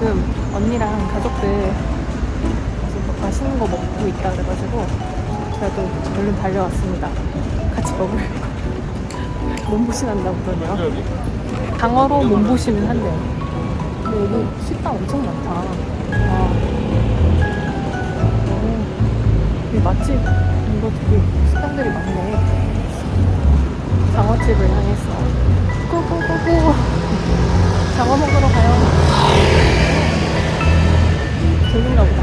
지금 언니랑 가족들 맛있는 거 먹고 있다 그래가지고 그래도 얼른 달려왔습니다. 같이 먹으려고. 몸보신 한다고 그러네요. 강어로 몸보신은 한대요. 근데 여기 식당 엄청 많다. 와. 오, 이 맛집 이거 되게 식당들이 많네. 장어집을 향했어. 꾸꾸꾸꾸. 장어 먹으러 가요. cũng lục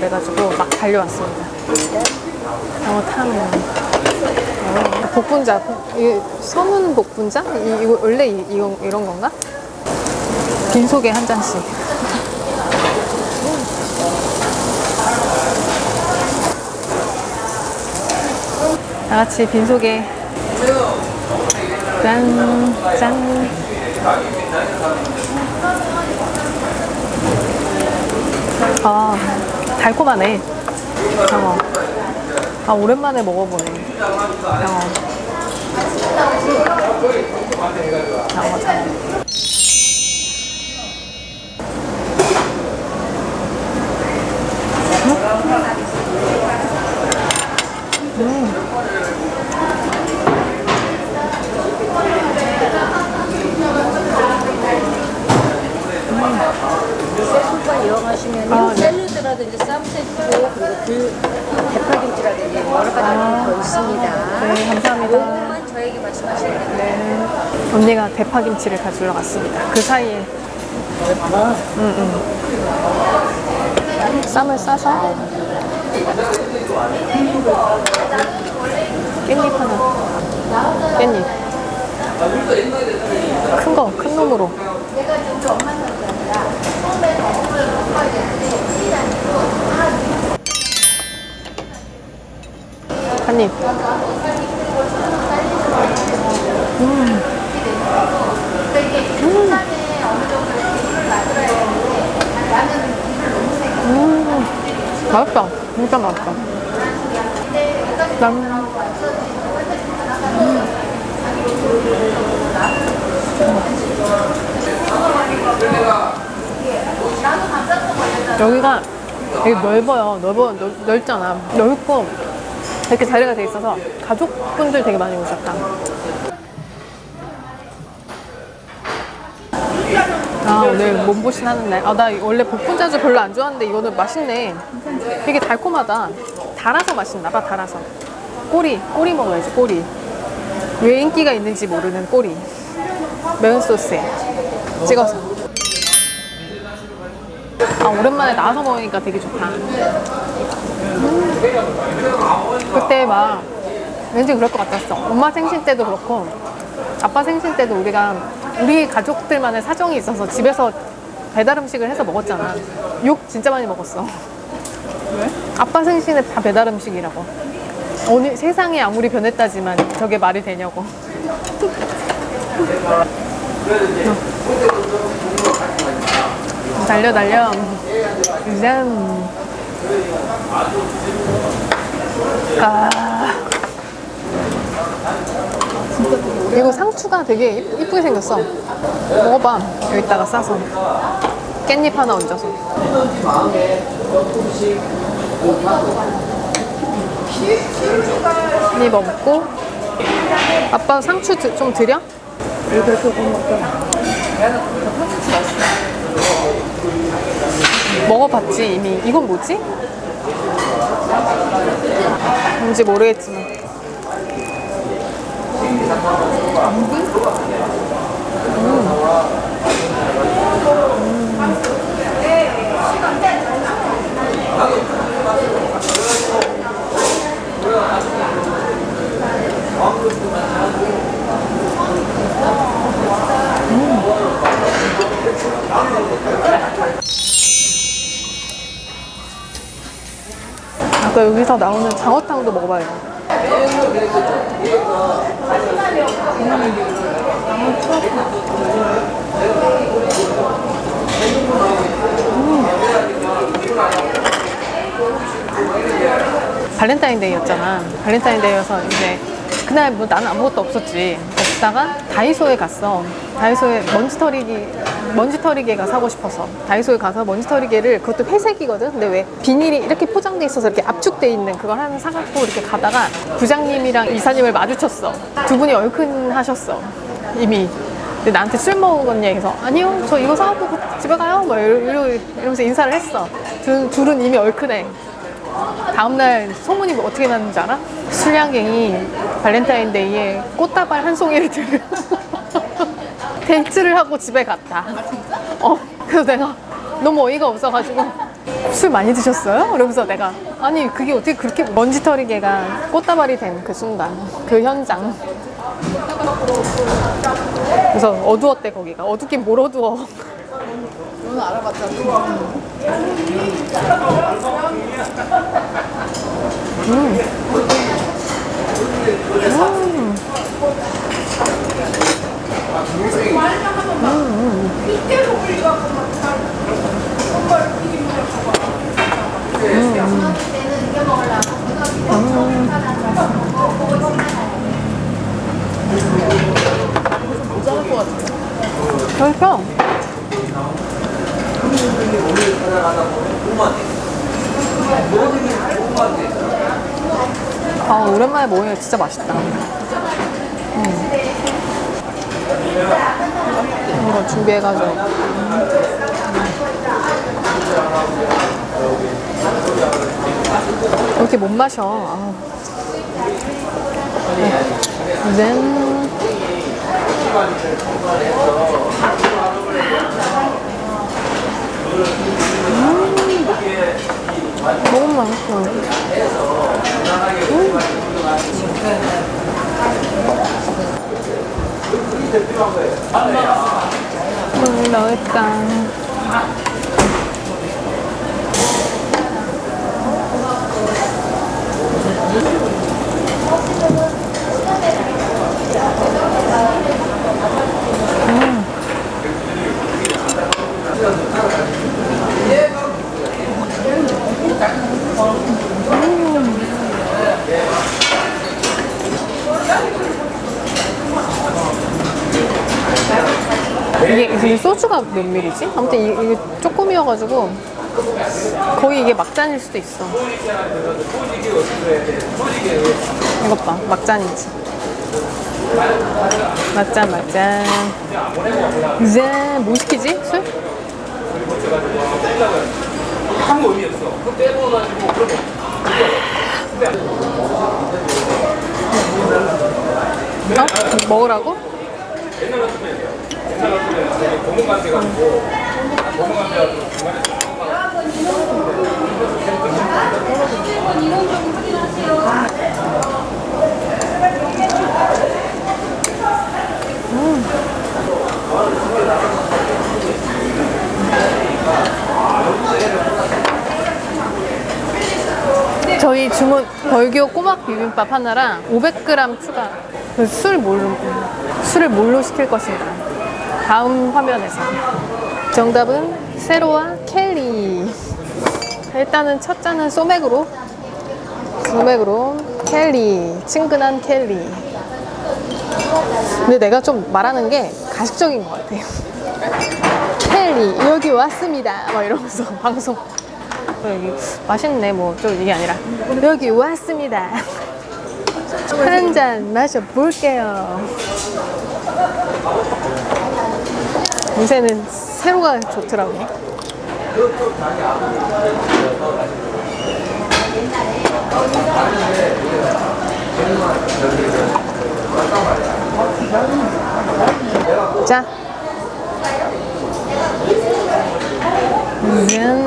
그래가지고 막 달려왔습니다. 장어탕. 어, 복분자. 이 서문 복분자? 이, 이거 원래 이, 이거, 이런 건가? 빈 속에 한 잔씩. 다 같이 빈 속에 짠, 짠. 아, 달콤하네. 장어. 아, 오랜만에 먹어보네. 장어. 장어, 장어. 셀프가 이용하시면 아, 네. 샐러드라든지 그리고 그 대파김치라든지 여러 가지 아. 더 있습니다. 네, 감사합니다. 요것만 저에게 말씀하시면 됩니다. 네. 언니가 대파김치를 가지러 갔습니다. 그 사이에. 응, 응. 쌈을 싸서 깻잎 하나. 깻잎. 큰 거, 큰 놈으로. 한 입. 맛있다. 진짜 맛있다. 난 여기가 되게 넓어요. 넓어, 넓, 넓잖아. 넓고 이렇게 자리가 돼 있어서 가족분들 되게 많이 오셨다. 아 오늘 몸보신 하는 날. 아나 원래 복분자주 별로 안 좋아하는데 이거는 맛있네. 되게 달콤하다. 달아서 맛있나 봐. 달아서. 꼬리 꼬리 먹어야지 꼬리. 왜 인기가 있는지 모르는 꼬리. 매운 소스에 찍어서. 아 오랜만에 나와서 먹으니까 되게 좋다. 음. 그때 막 왠지 그럴 것 같았어. 엄마 생신 때도 그렇고 아빠 생신 때도 우리가 우리 가족들만의 사정이 있어서 집에서 배달 음식을 해서 먹었잖아. 욕 진짜 많이 먹었어. 왜? 아빠 생신에 다 배달 음식이라고. 어느 세상이 아무리 변했다지만 저게 말이 되냐고. 달려 달려. 짠. 아. 이거 상추가 되게 이- 이쁘게 생겼어. 먹어봐. 여기다가 싸서. 깻잎 하나 얹어서. 깻잎 얹고. 아빠 상추 드- 좀 드려? 먹어 봤지 이미. 이건 뭐지? 뭔지 모르겠지만. 음. 아까 여기서 나오는 장어탕도 먹어봐요. 발렌타인데이였잖아. 발렌타인데이여서 이제 그날 뭐 나는 아무것도 없었지. 없다가 다이소에 갔어. 다이소에 먼지털이기 먼지털이개가 사고 싶어서 다이소에 가서 먼지털이개를 그것도 회색이거든. 근데 왜 비닐이 이렇게 포장돼 있어서 이렇게 압축돼 있는 그걸 하나 사갖고 이렇게 가다가 부장님이랑 이사님을 마주쳤어. 두 분이 얼큰하셨어. 이미. 근데 나한테 술 먹었냐 해서 아니요 저 이거 사갖고 집에 가요 뭐 이러, 이러면서 인사를 했어 둘, 둘은 이미 얼큰해 다음날 소문이 뭐 어떻게 났는지 알아? 술량갱이 발렌타인데이에 꽃다발 한 송이를 들고 댄스를 하고 집에 갔다. 어, 그래서 내가 너무 어이가 없어가지고 술 많이 드셨어요? 그러면서 내가 아니 그게 어떻게 그렇게 먼지털이개가 꽃다발이 된 그 순간 그 현장 그래서 어두웠대 거기가 어둡긴 뭘 어두워 오늘 알아봤잖아. 모자랄 것 같아. 그러니까 아 오랜만에 먹으니까 진짜 맛있다. 음. 이거 준비해가지고. 왜 이렇게 못 마셔. 아. zen 너무 맛있어. 음, 맛있다. 이게 근데 소주가 몇 밀이지? 아무튼 이- 이게 조금이어가지고 거의 이게 막잔일 수도 있어. 이것 봐, 막잔이지. 막잔, 막잔. 이제 뭐 시키지? 술? 어? 먹으라고? 고문관 돼가지고 고문관 돼가지고 중간에 저희 주문 벌교 꼬막 비빔밥 하나랑 500g 추가. 그술 뭘로 술을 뭘로 시킬 것인가? 다음 화면에서. 정답은 세로와 켈리. 일단은 첫 잔은 소맥으로. 소맥으로 켈리. 친근한 켈리. 근데 내가 좀 말하는 게 가식적인 것 같아요. 켈리 여기 왔습니다. 막 이러면서 방송. 여기 맛있네 뭐좀 이게 아니라 여기 왔습니다 한 잔 마셔볼게요 요새는 세로가 좋더라고 자 음.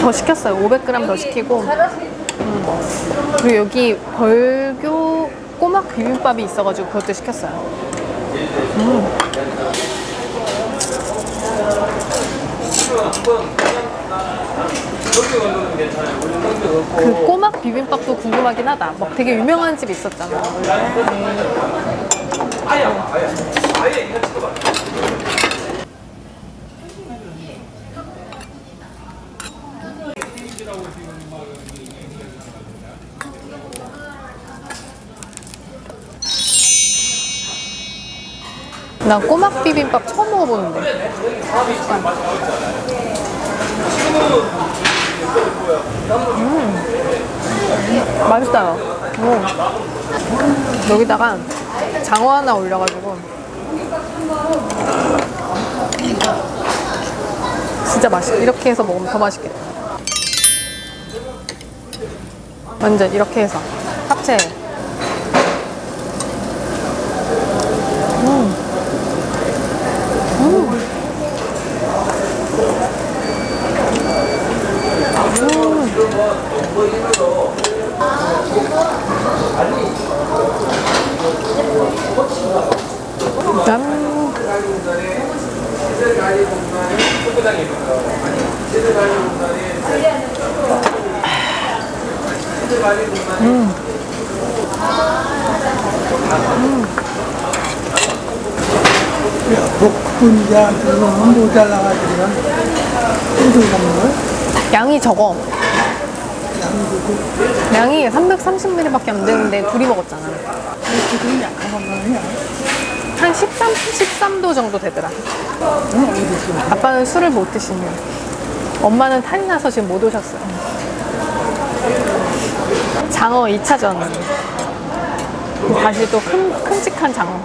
더 시켰어요. 500g 더 시키고. 음. 그리고 여기 벌교 꼬막 비빔밥이 있어가지고 그것도 시켰어요. 없고. 그 꼬막 비빔밥도 궁금하긴 하다. 막 되게 유명한 집 있었잖아. 아 난 꼬막 비빔밥 처음 먹어보는데. 음. 맛있어요. 오. 여기다가 장어 하나 올려가지고. 진짜 맛있어. 이렇게 해서 먹으면 더 맛있겠다. 완전 이렇게 해서 합체. 양이 적어. 양이 330ml밖에 안 되는데 둘이 먹었잖아. 한 13, 13도 정도 되더라. 아빠는 술을 못 드시는. 엄마는 탈이 나서 지금 못 오셨어요. 장어 2차전. 다시 또 큰, 큼직한 장어.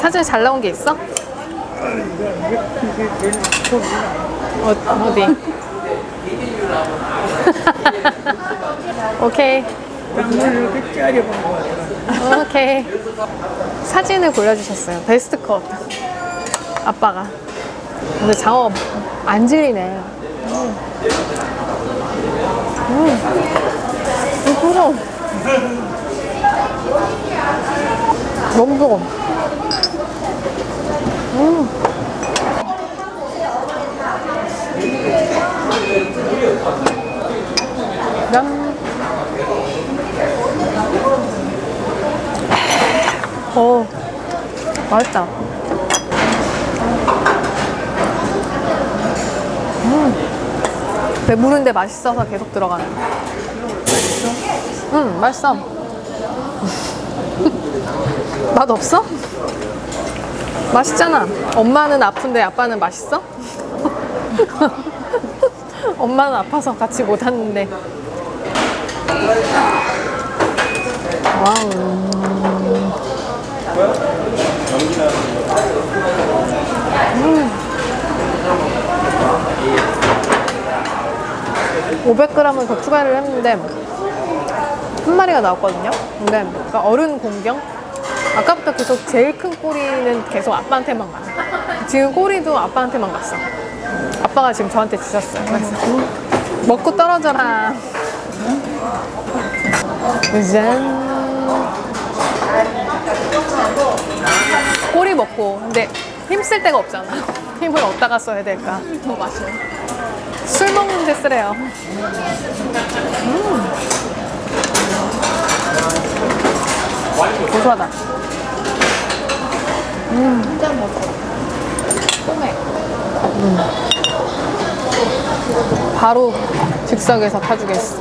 사진 잘 나온 게 있어? 어, 어디? 거 같아요. 오케이. 사진을 보여주셨어요. 베스트 컷. 아빠가. 근데 장어 안 질리네. 음. 음. 이거 부러워. 너무 부러워. 음. 난 어, 맛있다. 음, 배부른데 맛있어서 계속 들어가는. 응, 맛있어. 맛 없어? 맛있잖아. 엄마는 아픈데 아빠는 맛있어? 엄마는 아파서 같이 못 하는데. 와우. 500g을 더 추가를 했는데 한 마리가 나왔거든요. 근데 그러니까 어른 공경 아까부터 계속 제일 큰 꼬리는 계속 아빠한테만 가. 지금 꼬리도 아빠한테 만 갔어. 아빠가 지금 저한테 주셨어요. 그래서 먹고 떨어져라. 짠. 꼬리 먹고 근데 힘쓸 데가 없잖아. 힘을 어디다가 써야 될까? 더 마셔. 술 먹는 데 쓰래요. 음. 고소하다. 한잔 먹어. 바로 즉석에서 타주겠어.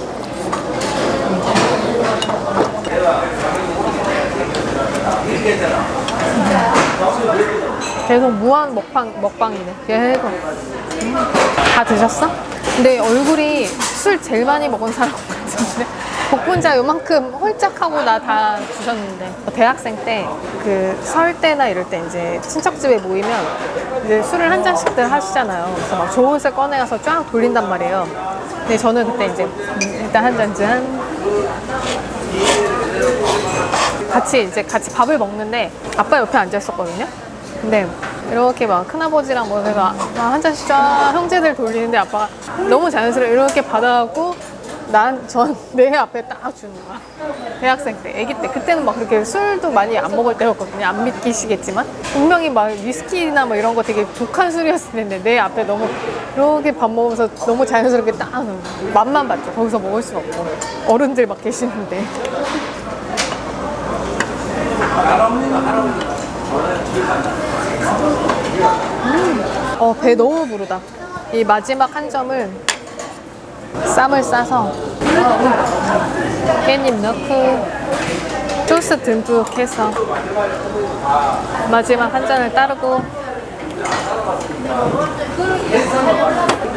계속 무한 먹방, 먹방이네. 계속. 음. 다 드셨어? 근데 얼굴이 술 제일 많이 먹은 사람 같은데. 복분자 요만큼 홀짝하고 나 다 주셨는데. 대학생 때 그 설 때나 이럴 때 이제 친척집에 모이면 이제 술을 한 잔씩들 하시잖아요. 그래서 막 좋은 술 꺼내서 쫙 돌린단 말이에요. 근데 저는 그때 이제 일단 한 잔 짠. 같이 이제 같이 밥을 먹는데 아빠 옆에 앉아 있었거든요. 근데 이렇게 막 큰아버지랑 뭐 내가 한 잔씩 쫙 형제들 돌리는데 아빠가 너무 자연스럽게 이렇게 받아갖고 난 전 내 앞에 딱 주는 거야. 대학생 때, 아기 때. 그때는 막 그렇게 술도 많이 안 먹을 때였거든요. 안 믿기시겠지만. 분명히 막 위스키나 뭐 이런 거 되게 독한 술이었을 텐데 내 앞에 너무 이렇게 밥 먹으면서 너무 자연스럽게 딱. 맛만 봤죠. 거기서 먹을 수는 없고. 어른들 막 계시는데. 음. 어, 배 너무 부르다. 이 마지막 한 점을 쌈을 싸서. 깻잎 넣고 소스 듬뿍 해서 마지막 한 잔을 따르고.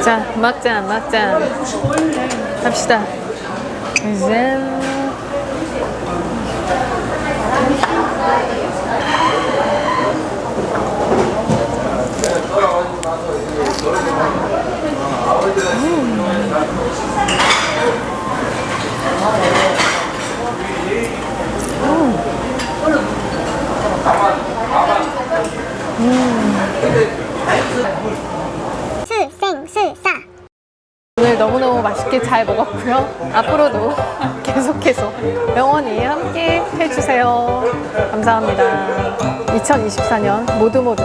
자 막자 막자 합시다. 짠 수생술사 오늘 너무너무 맛있게 잘 먹었고요. 앞으로도 계속해서 영원히 함께 해주세요. 감사합니다. 2024년 모두 모두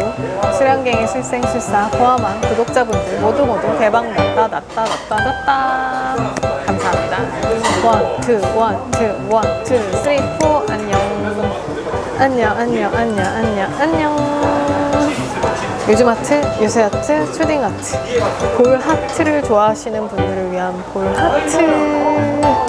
수량갱의 술생술사 포함한 구독자분들 모두 모두 대박 났다 났다 났다 났다 감사합니다. 원, 투, 원, 투, 원, 투, 쓰리, 포 안녕 안녕 안녕 안녕 안녕 안녕 요즘 하트, 요새 하트, 초딩 하트. 볼 하트를 좋아하시는 분들을 위한 볼 하트